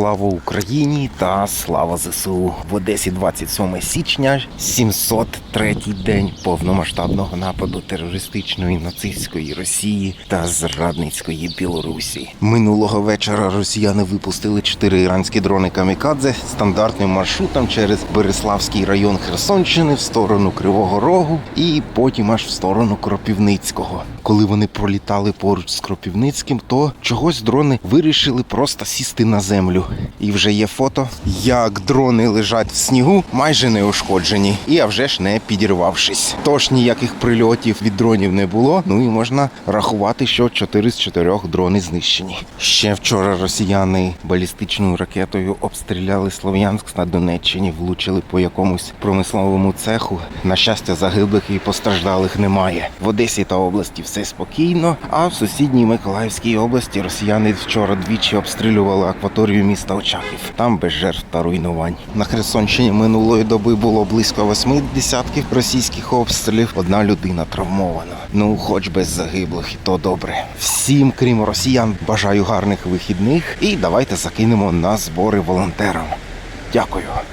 Слава Україні та слава ЗСУ в Одесі 27 січня, 703-й день повномасштабного нападу терористичної нацистської Росії та зрадницької Білорусі. Минулого вечора росіяни випустили чотири іранські дрони камікадзе стандартним маршрутом через Береславський район Херсонщини в сторону Кривого Рогу і потім аж в сторону Кропівницького. Коли вони пролітали поруч з Кропівницьким, то чогось дрони вирішили просто сісти на землю. І вже є фото, як дрони лежать в снігу, майже неушкоджені, і а вже ж не підірвавшись. Тож ніяких прильотів від дронів не було. Ну і можна рахувати, що 4 з 4 дрони знищені. Ще вчора росіяни балістичною ракетою обстріляли Слов'янськ на Донеччині, влучили по якомусь промисловому цеху. На щастя, загиблих і постраждалих немає. В Одесі та області все спокійно. А в сусідній Миколаївській області росіяни вчора двічі обстрілювали акваторію міста Очаків. Там без жертв та руйнувань. На Херсонщині минулої доби було близько восьми десятків російських обстрілів. Одна людина травмована. Ну, хоч без загиблих, і то добре. Всім, крім росіян, бажаю гарних вихідних і давайте закинемо на збори волонтерам. Дякую.